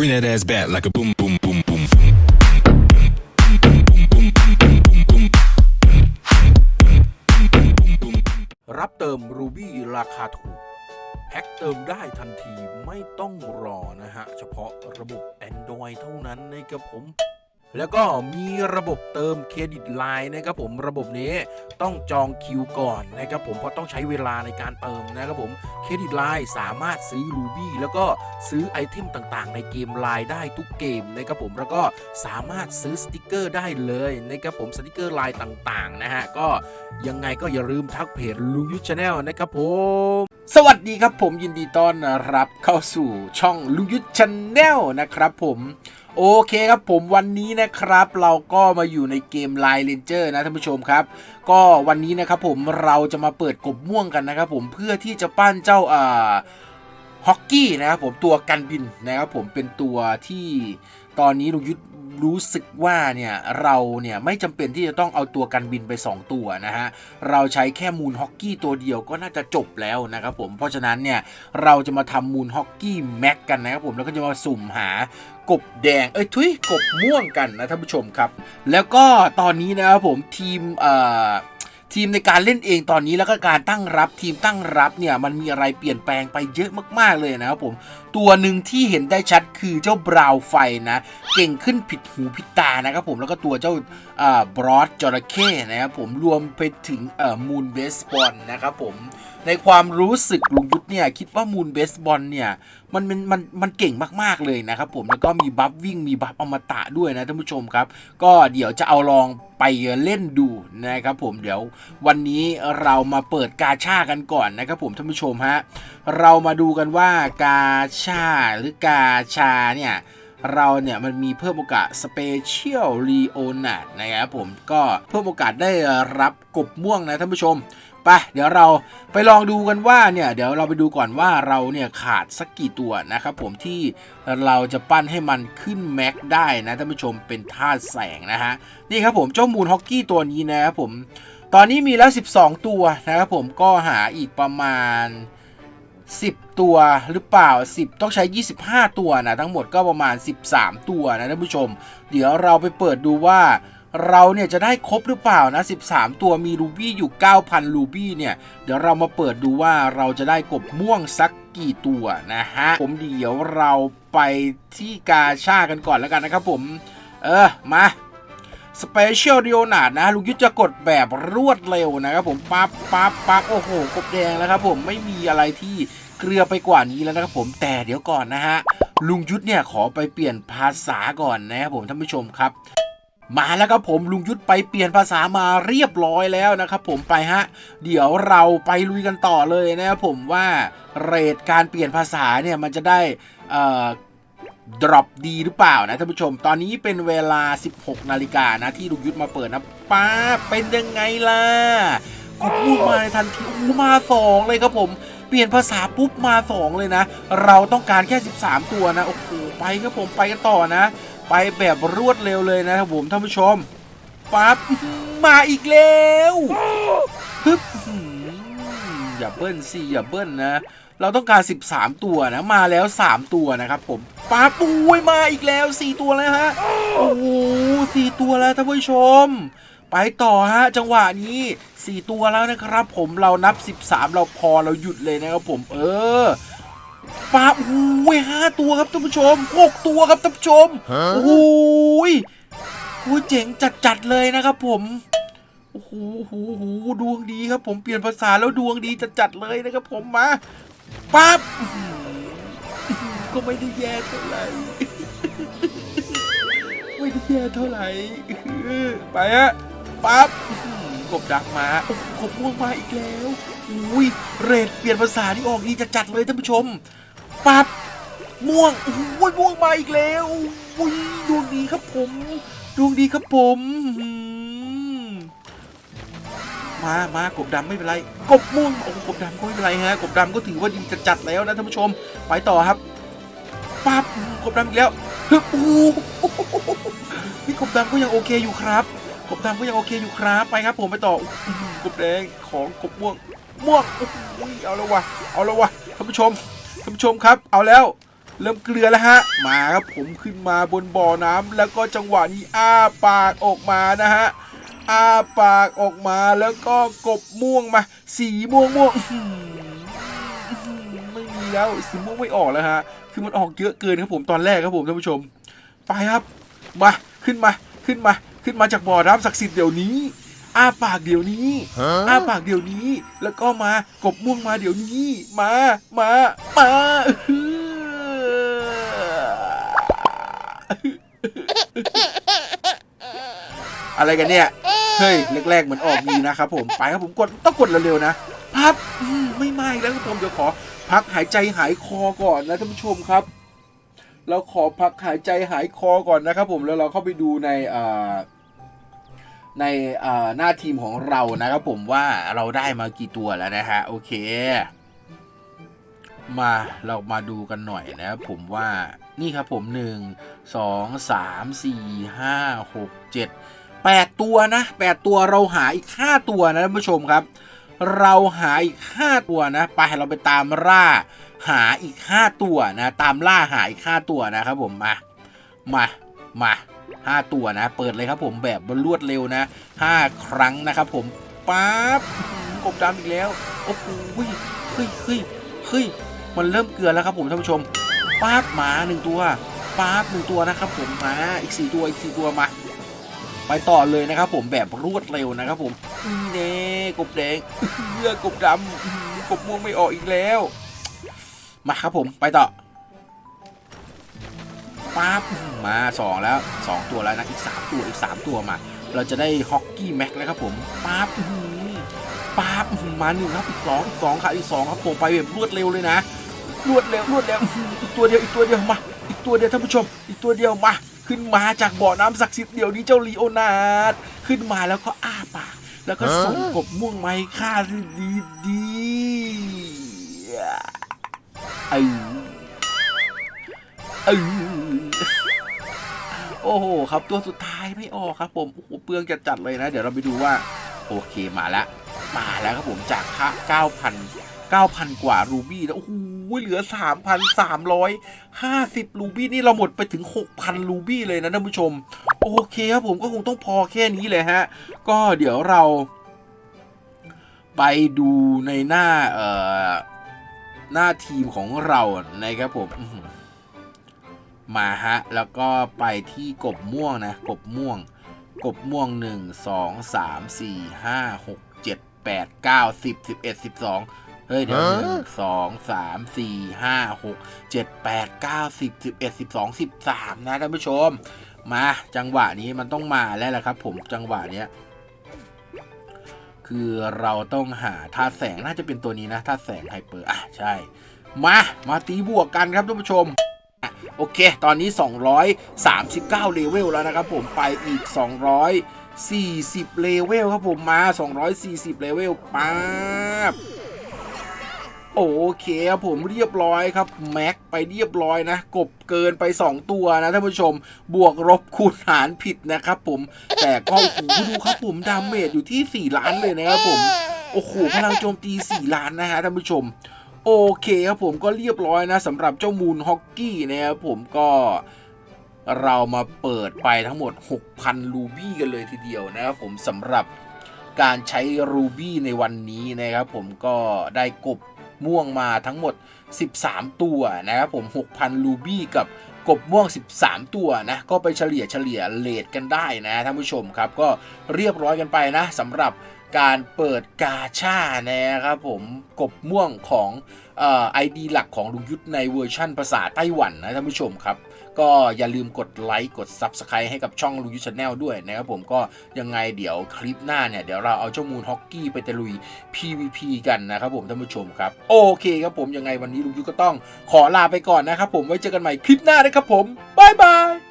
Bring that ass back like a boom, boom, boom, boom, boom. รับเติมรูบี้ราคาถูก แพ็คเติมได้ทันทีไม่ต้องรอนะฮะ เฉพาะระบบ Android เท่านั้นนะครับผม แล้วก็มีระบบเติมเครดิตไลน์นะครับผมระบบนี้ต้องจองคิวก่อนนะครับผมเพราะต้องใช้เวลาในการเติมนะครับผมเครดิตไลน์สามารถซื้อรูบี้แล้วก็ซื้อไอเทมต่างๆ ในเกมไลน์ได้ทุกเกมนะครับผมแล้วก็สามารถซื้อสติกเกอร์ได้เลยนะครับผมสติกเกอร์ไลน์ต่างๆนะฮะก็ยังไงก็อย่าลืมทักเพจลุงยุทธชาแนลนะครับผมสวัสดีครับผมยินดีต้อนรับเข้าสู่ช่องลุงยุทธชาแนลนะครับผม โอเคครับผมวันนี้นะครับเราก็มาอยู่ในเกม Line Ranger นะท่านผู้ชมครับ ก็วันนี้นะครับผมเราจะมาเปิดกบม่วงกันนะครับผมเพื่อที่จะปั้นเจ้าอ่า ฮอกกี้นะครับผมตัวกันบินนะครับผมเป็นตัวที่ตอนนี้ลุงยุทธรู้สึกว่าเนี่ยเราเนี่ยไม่จำเป็นที่จะต้องเอาตัวกันบินไป 2 ตัวนะฮะเราใช้แค่มูนฮอกกี้ตัวเดียวก็น่าจะจบแล้วนะครับผมเพราะฉะนั้นเนี่ยเราจะมาทำมูนฮอกกี้แม็กกันนะครับผมแล้วก็จะมาสุ่มหากบแดงเอ้ยทุยกบม่วงกันนะท่านผู้ชมครับ แล้วก็ตอนนี้นะครับผมทีมเอ่อ ทีมในการเล่นเองตอนนี้แล้วก็การตั้งรับทีมตั้งรับเนี่ยมันมีอะไรเปลี่ยนแปลงไปเยอะมากๆเลยนะครับผมตัวหนึ่งที่เห็นได้ชัดคือเจ้าบราว์ไฟนะ เก่งขึ้นผิดหูผิดตานะครับผมแล้วก็ตัวเจ้าบรอดจระเข้นะครับผมรวมไปถึงมูนเบสบอลนะครับผมในความรู้สึกลุงยุทธเนี่ยคิดว่ามูนเบสบอลเนี่ยมันมันมันมันเก่งมากๆเลยนะครับผมแล้วก็มีบัฟวิ่งมีบัฟอมตะด้วยนะท่านผู้ชมครับ ก็เดี๋ยวจะเอาลองไปเล่นดูนะครับผมเดี๋ยววันนี้เรามาเปิดกาชากันก่อนนะครับผมท่านผู้ชมฮะเรามาดูกันว่ากาชาหรือกาชาเนี่ย เราเนี่ยมันมีเพิ่มโอกาส Special r e o n a นะครับผมก็เพิ่มโอกาสได้รับกบม่วงนะท่านผู้ชมไปเดี๋ยวเราไปลองดูกันว่าเนี่ยเดี๋ยวเราไปดูก่อนว่าเราเนี่ยขาดสักกี่ตัวนะครับผมที่เราจะปั้นให้มันขึ้นแม็กได้นะท่านผู้ชมเป็นธาตุแสงนะฮะนี่ครับผมเจ้ามูนฮอกกี้ตัวนี้นะครับผมตอนนี้มีแล้ว 12 ตัวนะครับผมก็หาอีกประมาณ 10 ตัวหรือเปล่า 10 ต้องใช้ 25 ตัวนะ ทั้งหมดก็ประมาณ 13 ตัวนะท่านผู้ชม เดี๋ยวเราไปเปิดดูว่าเราเนี่ยจะได้ครบหรือเปล่านะ 13 ตัวมีรูบี้อยู่ 9,000 รูบี้เนี่ย เดี๋ยวเรามาเปิดดูว่าเราจะได้กบม่วงสักกี่ตัวนะฮะ ผมเดี๋ยวเราไปที่กาชากันก่อนแล้วกันนะครับผม เออ มา สเปเชียลเดียนาดนะลุงยุทธจะกดแบบรวดเร็วนะครับผมปั๊บปั๊บปั๊บโอ้โหกบแดงแล้วครับผมไม่มีอะไรที่เกลือไปกว่านี้แล้วนะครับผมแต่เดี๋ยวก่อนนะฮะลุงยุทธเนี่ยขอไปเปลี่ยนภาษาก่อนนะครับผมท่านผู้ชมครับ มาแล้วครับผมลุงยุทธไปเปลี่ยนภาษามาเรียบร้อยแล้วนะครับผมไปฮะเดี๋ยวเราไปลุยกันต่อเลยนะครับผมว่าเรทการเปลี่ยนภาษาเนี่ยมันจะได้อ่อ ดรอปดีหรือเปล่านะท่านผู้ชม ตอนนี้เป็นเวลา 16 นาฬิกานะที่ลุงยุทธมาเปิดนะป้าเป็นยังไงล่ะกดพูดมาในทันทีโอ้มาสองเลยครับผม เปลี่ยนภาษาปุ๊บมา 2 เลยนะ เราต้องการแค่ 13 ตัวนะ โอ้โห ไปครับผมไปกันต่อนะ ไปแบบรวดเร็วเลยนะครับผมท่านผู้ชมปั๊บมาอีกแล้วฮึบ อย่าเบิ้ลสิอย่าเบิ้ลนะ เราต้องการ 13 ตัวนะ มาแล้ว 3 ตัวนะครับผมปั๊บอุ้ยมาอีกแล้ว 4 ตัวแล้วฮะ โอ้โหสี่ตัวแล้วท่านผู้ชม ไปต่อฮะ จังหวะนี้ 4 ตัวแล้วนะครับ ผมเรานับ 13 เราพอเราหยุดเลยนะครับผม เออปลาโอ้ยห้าตัวครับท่านผู้ชมหกตัวครับท่านผู้ชม โอ้ยโอ้ยเจ๋งจัดๆเลยนะครับผม โอ้โหโอ้โหโอ้โหดวงดีครับ ผมเปลี่ยนภาษาแล้วดวงดีจัดๆเลยนะครับ ผมมาปั๊บก็ไม่ได้แย่เท่าไหร่ไม่ได้แย่เท่าไหร่ไปฮะปั๊บกบดักมาโอ้โหกบม่วงมาอีกแล้วอุ้ยเรทเปลี่ยนภาษาที่ออกดีจัดๆเลยท่านผู้ชมปั๊บม่วงโอ้โหม่วงมาอีกแล้วอุ้ยดวงดีครับผม ดวงดีครับผมอื มามากบดำไม่เป็นไร กบม่วงโอ้กบดำก็ไม่เป็นไรฮะกบดำก็ถือว่าดีจัดๆแล้วนะท่านผู้ชม ไปต่อครับปั๊บกบดำอีกแล้วฮึบโอ้โหนี่กบดำก็ยังโอเคอยู่ครับกบดำก็ยังโอเคอยู่ครับไปครับ ผมไปต่อกบแดงของกบม่วงม่วงโอ้โหเอาแล้ววะเอาแล้ววะท่านผู้ชมท่านผู้ชมครับ เอาแล้วเริ่มเกลือแล้วฮะ มาครับผมขึ้นมาบนบ่อน้ำแล้วก็จังหวะนี้อ้าปากออกมานะฮะ อ้าปากออกมาแล้วก็กบม่วงมา สีม่วงม่วงไม่มีแล้วสีม่วงไม่ออกแล้วฮะคือมันออกเยอะเกินครับผมตอนแรกครับผมท่านผู้ชม ไปครับมาขึ้นมาขึ้นมา ขึ้นมาจากบ่อน้ำศักดิ์สิทธิ์เดี๋ยวนี้อ้าปากเดี๋ยวนี้อ้าปากเดี๋ยวนี้ แล้วก็มากบม่วงมาเดี๋ยวนี้ มามามาอื้อ อะไรกันเนี่ย เฮ้ยแรกๆเหมือนออกดีนะครับผมไปครับผมกดต้องกดเร็วๆนะพับไม่ไหม้แล้วครับผมเดี๋ยวขอ พักหายใจหายคอก่อนนะท่านผู้ชมครับ เราขอพักหายใจหายคอก่อนนะครับผมแล้วเราเข้าไปดูในอ่าในอ่อหน้าทีมของเรานะครับผมว่าเราได้มากี่ตัวแล้วนะฮะโอเค มาเรามาดูกันหน่อยนะครับผมว่านี่ครับผม 1 2 3 4 5 6 7 8 ตัวนะ 8 ตัวเราหาอีก 5 ตัวนะท่านผู้ชมครับ เราหาอีก 5 ตัวนะ ไปเราไปตามล่าหาอีก 5 ตัวนะ ตามล่าหาอีก 5 ตัวนะครับผมมา มามาห้าตัวนะ เปิดเลยครับผมแบบรวดเร็วนะห้าครั้งนะครับผมปั๊บอื้อหือกบดำอีกแล้วโอ้โหเฮ้ยเฮ้ยเฮ้ยเฮ้ยมันเริ่มเกลือแล้วครับผมท่านผู้ชมปั๊บหมาหนึ่งตัวปั๊บหนึ่งตัวนะครับผมมาอีกสี่ตัวอีกสี่ตัวมา ไปต่อเลยนะครับผมแบบรวดเร็วนะครับผมนี่เน่กบแดงเลือกกบดำกบม่วงไม่ออกอีกแล้ว มาครับผมไปต่อปั๊บมาสองแล้วสองตัวแล้วนะอีกสามตัวอีกสามตัวมา เราจะได้ฮอกกี้แม็กแล้วครับผมปั๊บอื้อหือปั๊บมาหนึ่งครับอีกสองอีกสองครับอีกสองครับผมไปแบบรวดเร็วเลยนะรวดเร็วรวดเร็วอีกตัวเดียวอีกตัวเดียวมา อีกตัวเดียวท่านผู้ชม อีกตัวเดียวมา ขึ้นมาจากบ่อน้ำศักดิ์สิทธิ์เดี๋ยวนี้เจ้าลีโอนาร์ดขึ้นมาแล้วก็อ้าปากแล้วก็ส่งกบม่วงไม้ฆ่าดีดีดีไอ้เอโอ้โหครับตัวสุดท้ายไม่ออกครับผมโอ้โหเปลืองจัดจัดเลยนะ เดี๋ยวเราไปดูว่า โอเคมาแล้วมาแล้วครับผมจากค่า9,000 9,000 กว่ารูบี้แล้วโอ้โหเหลือ 3,350 รูบี้นี่เราหมดไปถึง 6,000 รูบี้เลยนะท่านผู้ชม โอเคครับผมก็คงต้องพอแค่นี้เลยฮะ ก็เดี๋ยวเรา ไปดูในหน้าเอ่อหน้าทีมของเรานะครับผมมาฮะ แล้วก็ไปที่กบม่วงนะ กบม่วง กบม่วง 1 2 3 4 5 6 7 8 9 10 11 12 เฮ้ยเดี๋ยวหนึ่งสองสามสี่ห้าหกเจ็ดแปดเก้าสิบสิบเอ็ดสิบสองสิบสามนะท่านผู้ชม มาจังหวะนี้มันต้องมาแล้วแหละครับ ผมจังหวะเนี้ยคือเราต้องหาท่าแสงน่าจะเป็นตัวนี้นะท่าแสงไฮเปอร์อะใช่ มามาตีบวกกันครับท่านผู้ชมโอเค ตอนนี้ 239 เลเวลแล้วนะครับผมไปอีก 240 เลเวลครับผมมา 240 เลเวลป๊าบ โอเคครับผมเรียบร้อยครับแม็กไปเรียบร้อยนะ กบเกินไป 2 ตัวนะท่านผู้ชมบวกลบคูณหารผิดนะครับผมแต่ก็โอ้โหดูครับผมดาเมจอยู่ที่ 4 ล้านเลยนะครับผมโอ้โหพลังโจมตี 4 ล้านนะฮะท่านผู้ชม โอเคครับผมก็เรียบร้อยนะสำหรับเจ้ามูนฮอกกี้นะครับผมก็เรามาเปิดไปทั้งหมด 6,000 รูบี้กันเลยทีเดียวนะครับผมสำหรับการใช้รูบี้ในวันนี้นะครับผมก็ได้กบ ม่วงมาทั้งหมด 13 ตัวนะครับผม 6,000 ลูบี้กับกบม่วง 13 ตัวนะ ก็ไปเฉลี่ยเฉลี่ยเลทกันได้นะท่านผู้ชมครับ ก็เรียบร้อยกันไปนะสำหรับการเปิดกาชานะครับผมกบม่วงของไอดีหลักของลุงยุทธในเวอร์ชั่นภาษาไต้หวันนะท่านผู้ชมครับ ก็อย่าลืมกดไลค์กด Subscribe ให้กับช่องลุงยุทธชาแนลด้วยนะครับผมก็ยังไงเดี๋ยวคลิปหน้าเนี่ย เดี๋ยวเราเอาเจ้ามูลฮอกกี้ไปตะลุย PVP กันนะครับผมท่านผู้ชมครับ โอเคครับผมยังไงวันนี้ลุงยุทธก็ต้องขอลาไปก่อนนะครับผมไว้เจอกันใหม่คลิปหน้านะครับผมบายบาย